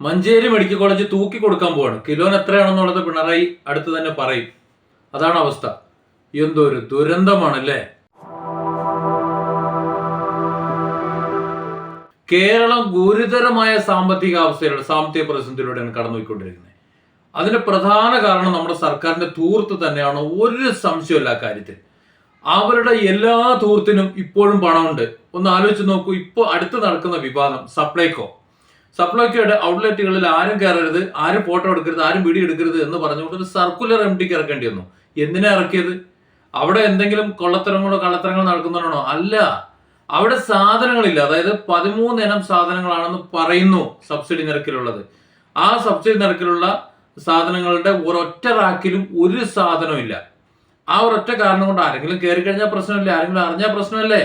Manjeri medical college തൂക്കി കൊടുക്കാൻ പോവാണ്. കിലോന് എത്രയാണെന്നുള്ളത് പിണറായി അടുത്ത് തന്നെ പറയും. അതാണ് അവസ്ഥ. എന്തോ ഒരു ദുരന്തമാണല്ലേ? കേരളം ഗുരുതരമായ സാമ്പത്തിക അവസ്ഥയിലൂടെ സാമ്പത്തിക പ്രതിസന്ധിയിലൂടെയാണ് കടന്നുപോയിക്കൊണ്ടിരിക്കുന്നത്. അതിന് പ്രധാന കാരണം നമ്മുടെ സർക്കാരിന്റെ തൂർത്ത് തന്നെയാണ് ഒരു സംശയമില്ല കാര്യത്തിൽ. അവരുടെ എല്ലാ തൂർത്തിനും ഇപ്പോഴും പണമുണ്ട്. ഒന്ന് ആലോചിച്ച് നോക്കൂ ഇപ്പോൾ അടുത്ത് നടക്കുന്ന വിവാദം സപ്ലൈകോ. സപ്ലൈകോയുടെ ഔട്ട്ലെറ്റുകളിൽ ആരും കയറരുത് ആരും ഫോട്ടോ എടുക്കരുത് ആരും വീഡിയോ എടുക്കരുത് എന്ന് പറഞ്ഞുകൊണ്ട് ഒരു സർക്കുലർ എം ഡിക്ക് ഇറക്കേണ്ടി വന്നു. എന്തിനാ ഇറക്കിയത്? അവിടെ എന്തെങ്കിലും കൊള്ളത്തരങ്ങളോ കള്ളത്തരങ്ങളോ നടക്കുന്നതാണോ അല്ല. അവിടെ സാധനങ്ങളില്ല. അതായത് പതിമൂന്ന് ഇനം സാധനങ്ങളാണെന്ന് പറയുന്നു സബ്സിഡി നിരക്കിലുള്ളത്. ആ സബ്സിഡി നിരക്കിലുള്ള സാധനങ്ങളുടെ ഒരൊറ്റ റാക്കിലും ഒരു സാധനവും ഇല്ല. ആ ഒരൊറ്റ കാരണം കൊണ്ട് ആരെങ്കിലും കയറി കഴിഞ്ഞാൽ പ്രശ്നമല്ലേ? ആരെങ്കിലും അറിഞ്ഞാൽ പ്രശ്നമല്ലേ?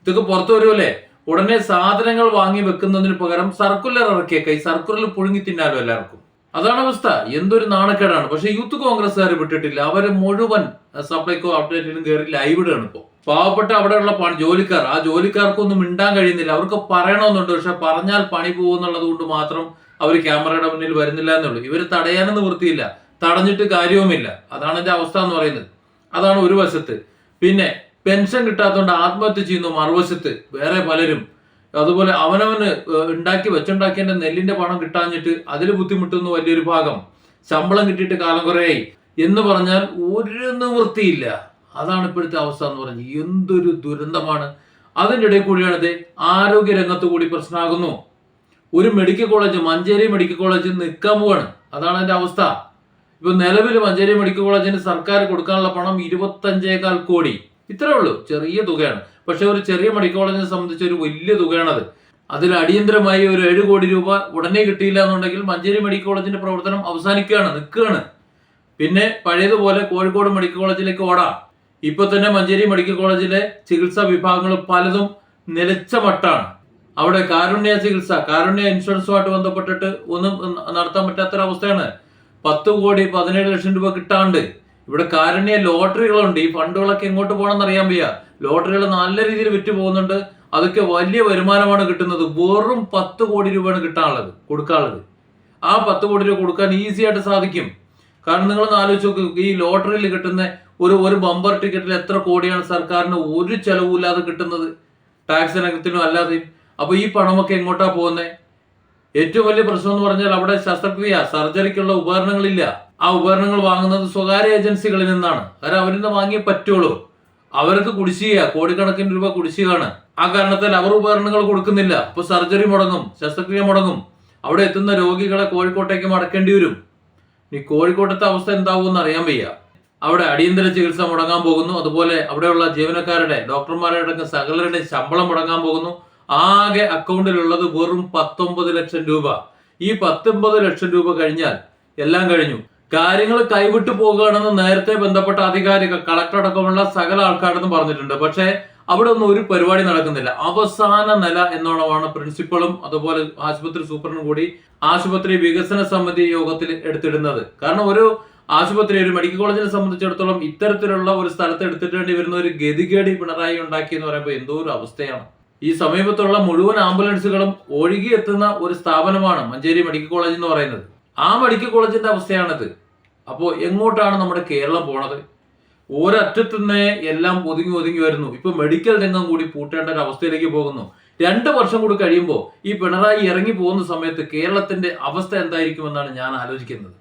ഇതൊക്കെ പുറത്തു വരുമല്ലേ ഉടനെ സാധനങ്ങൾ വാങ്ങി വെക്കുന്നതിന് പകരം സർക്കുലർ ഇറക്കിയേക്ക ഈ സർക്കുലർ പുഴുങ്ങി തിന്നാലോ എല്ലാവർക്കും. അതാണ് അവസ്ഥ. എന്തൊരു നാണക്കേടാണ്. പക്ഷെ യൂത്ത് കോൺഗ്രസ്സുകാർ വിട്ടിട്ടില്ല. അവരെ മുഴുവൻ സപ്ലൈക്കോ അപ്ഡേറ്റിലും കയറി ലൈവ് ഇടുകയാണ് ഇപ്പോൾ പാവപ്പെട്ട അവിടെയുള്ള പണി ജോലിക്കാർ. ആ ജോലിക്കാർക്കൊന്നും മിണ്ടാൻ കഴിയുന്നില്ല. അവർക്ക് പറയണമെന്നുണ്ട്. പക്ഷെ പറഞ്ഞാൽ പണി പോകുന്നുള്ളത് കൊണ്ട് മാത്രം അവർ ക്യാമറയുടെ മുന്നിൽ വരുന്നില്ല എന്നുള്ളൂ. ഇവർ തടയാനും നിവൃത്തിയില്ല. തടഞ്ഞിട്ട് കാര്യവുമില്ല. അതാണ് എന്റെ അവസ്ഥ എന്ന് പറയുന്നത്. അതാണ് ഒരു വശത്ത്. പിന്നെ പെൻഷൻ കിട്ടാത്തതുകൊണ്ട് ആത്മഹത്യ ചെയ്യുന്നു മറുവശത്ത്. വേറെ പലരും. അതുപോലെ അവനവന് ഉണ്ടാക്കി വെച്ചുണ്ടാക്കിയതിന്റെ നെല്ലിന്റെ പണം കിട്ടാഞ്ഞിട്ട് അതിൽ ബുദ്ധിമുട്ടുന്ന വലിയൊരു ഭാഗം. ശമ്പളം കിട്ടിയിട്ട് കാലം കുറേയായി. എന്ന് പറഞ്ഞാൽ ഒരു നിവൃത്തിയില്ല അതാണ് ഇപ്പോഴത്തെ അവസ്ഥ എന്ന് പറഞ്ഞു എന്തൊരു ദുരന്തമാണ്. അതിന്റെ ഇടയിൽ കൂടിയാണ് ഇത് ആരോഗ്യ രംഗത്ത് കൂടി പ്രശ്നമാകുന്നു ഒരു medical college Manjeri medical college നിൽക്കാൻ പോവാണ്. അതാണ് അതിന്റെ അവസ്ഥ. ഇപ്പൊ നിലവിൽ മഞ്ചേരി മെഡിക്കൽ കോളേജിന് സർക്കാർ കൊടുക്കാനുള്ള പണം ഇരുപത്തഞ്ചേകാൽ കോടി. ഇത്രേ ഉള്ളൂ. ചെറിയ തുകയാണ്. പക്ഷെ ഒരു ചെറിയ മെഡിക്കൽ കോളേജിനെ സംബന്ധിച്ച് ഒരു വലിയ തുകയാണത്. അതിൽ അടിയന്തരമായി ഒരു ഏഴ് കോടി രൂപ ഉടനെ കിട്ടിയില്ല എന്നുണ്ടെങ്കിൽ മഞ്ചേരി മെഡിക്കൽ കോളേജിന്റെ പ്രവർത്തനം അവസാനിക്കുകയാണ് നിൽക്കുകയാണ്. പിന്നെ പഴയതുപോലെ കോഴിക്കോട് മെഡിക്കൽ കോളേജിലേക്ക് ഓടാം. ഇപ്പൊ തന്നെ മഞ്ചേരി മെഡിക്കൽ കോളേജിലെ ചികിത്സാ വിഭാഗങ്ങൾ പലതും നിലച്ച മട്ടാണ്. അവിടെ കാരുണ്യ ചികിത്സ കാരുണ്യ ഇൻഷുറൻസുമായിട്ട് ബന്ധപ്പെട്ടിട്ട് ഒന്നും നടത്താൻ പറ്റാത്തൊരവസ്ഥയാണ്. പത്ത് കോടി പതിനേഴ് ലക്ഷം രൂപ കിട്ടാണ്ട് ഇവിടെ കാരുണ്യ ലോട്ടറികളുണ്ട്. ഈ ഫണ്ടുകളൊക്കെ എങ്ങോട്ട് പോകണമെന്ന് അറിയാൻ വയ്യ. ലോട്ടറികൾ നല്ല രീതിയിൽ വിറ്റ് പോകുന്നുണ്ട്. അതൊക്കെ വലിയ വരുമാനമാണ് കിട്ടുന്നത്. വെറും പത്ത് കോടി രൂപയാണ് കിട്ടാനുള്ളത് കൊടുക്കാനുള്ളത്. ആ പത്ത് കോടി രൂപ കൊടുക്കാൻ ഈസി ആയിട്ട് സാധിക്കും. കാരണം നിങ്ങൾ ആലോചിച്ച് നോക്കുക ഈ ലോട്ടറിയിൽ കിട്ടുന്ന ഒരു ഒരു ബമ്പർ ടിക്കറ്റിൽ എത്ര കോടിയാണ് സർക്കാരിന് ഒരു ചെലവുമില്ലാതെ കിട്ടുന്നത്? ടാക്സ് ഇനത്തിനും അല്ലാതെയും അപ്പൊ ഈ പണമൊക്കെ എങ്ങോട്ടാ പോകുന്നത് ഏറ്റവും വലിയ പ്രശ്നം എന്ന് പറഞ്ഞാൽ അവിടെ ശസ്ത്രക്രിയ സർജറിക്കുള്ള ഉപകരണങ്ങളില്ല. ആ ഉപകരണങ്ങൾ വാങ്ങുന്നത് സ്വകാര്യ ഏജൻസികളിൽ നിന്നാണ്. കാരണം അവരിൽ നിന്ന് വാങ്ങിയേ പറ്റുള്ളൂ. അവർക്ക് കുടിശ്ശിക കോടിക്കണക്കിന് രൂപ കുടിശ്ശികയാണ്. ആ കാരണത്താൽ അവർ ഉപകരണങ്ങൾ കൊടുക്കുന്നില്ല. അപ്പൊ സർജറി മുടങ്ങും ശസ്ത്രക്രിയ മുടങ്ങും. അവിടെ എത്തുന്ന രോഗികളെ കോഴിക്കോട്ടേക്ക് മടക്കേണ്ടി വരും. ഈ കോഴിക്കോട്ടത്തെ അവസ്ഥ എന്താവുമെന്ന് അറിയാൻ വയ്യ. അവിടെ അടിയന്തര ചികിത്സ മുടങ്ങാൻ പോകുന്നു. അതുപോലെ അവിടെയുള്ള ജീവനക്കാരുടെ ഡോക്ടർമാരുടെ അടക്കം സകലരുടെ ശമ്പളം മുടങ്ങാൻ പോകുന്നു. ആകെ അക്കൗണ്ടിലുള്ളത് വെറും പത്തൊമ്പത് ലക്ഷം രൂപ. ഈ പത്തൊമ്പത് ലക്ഷം രൂപ കഴിഞ്ഞാൽ എല്ലാം കഴിഞ്ഞു. കാര്യങ്ങൾ കൈവിട്ടു പോകുകയാണെന്ന് നേരത്തെ ബന്ധപ്പെട്ട അധികാരികൾ കളക്ടർ അടക്കമുള്ള സകല ആൾക്കാരെന്ന് പറഞ്ഞിട്ടുണ്ട്. പക്ഷേ അവിടെ ഒന്നും ഒരു പരിപാടി നടക്കുന്നില്ല. അവസാന നില എന്നോണമാണ് പ്രിൻസിപ്പളും അതുപോലെ ആശുപത്രി സൂപ്രണ്ടും കൂടി ആശുപത്രി വികസന സമിതി യോഗത്തിൽ എടുത്തിടുന്നത്. കാരണം ഒരു ആശുപത്രി ഒരു മെഡിക്കൽ കോളേജിനെ സംബന്ധിച്ചിടത്തോളം ഇത്തരത്തിലുള്ള ഒരു സ്ഥലത്ത് എടുത്തിട്ടേണ്ടി വരുന്ന ഒരു ഗതികേടി പിണറായി ഉണ്ടാക്കി എന്ന് പറയുമ്പോൾ എന്തോ ഒരു അവസ്ഥയാണ്. ഈ സമീപത്തുള്ള മുഴുവൻ ആംബുലൻസുകളും ഒഴുകിയെത്തുന്ന ഒരു സ്ഥാപനമാണ് മഞ്ചേരി മെഡിക്കൽ കോളേജ് എന്ന് പറയുന്നത്. ആ മെഡിക്കൽ കോളേജിന്റെ അവസ്ഥയാണിത്. അപ്പോൾ എങ്ങോട്ടാണ് നമ്മുടെ കേരളം പോണത്? ഒരറ്റത്തു നിന്ന് എല്ലാം ഒതുങ്ങി ഒതുങ്ങി വരുന്നു. ഇപ്പൊ മെഡിക്കൽ രംഗം കൂടി പൂട്ടേണ്ട ഒരു അവസ്ഥയിലേക്ക് പോകുന്നു. രണ്ട് വർഷം കൂടി കഴിയുമ്പോൾ ഈ പിണറായി ഇറങ്ങി പോകുന്ന സമയത്ത് കേരളത്തിന്റെ അവസ്ഥ എന്തായിരിക്കുമെന്നാണ് ഞാൻ ആലോചിക്കുന്നത്.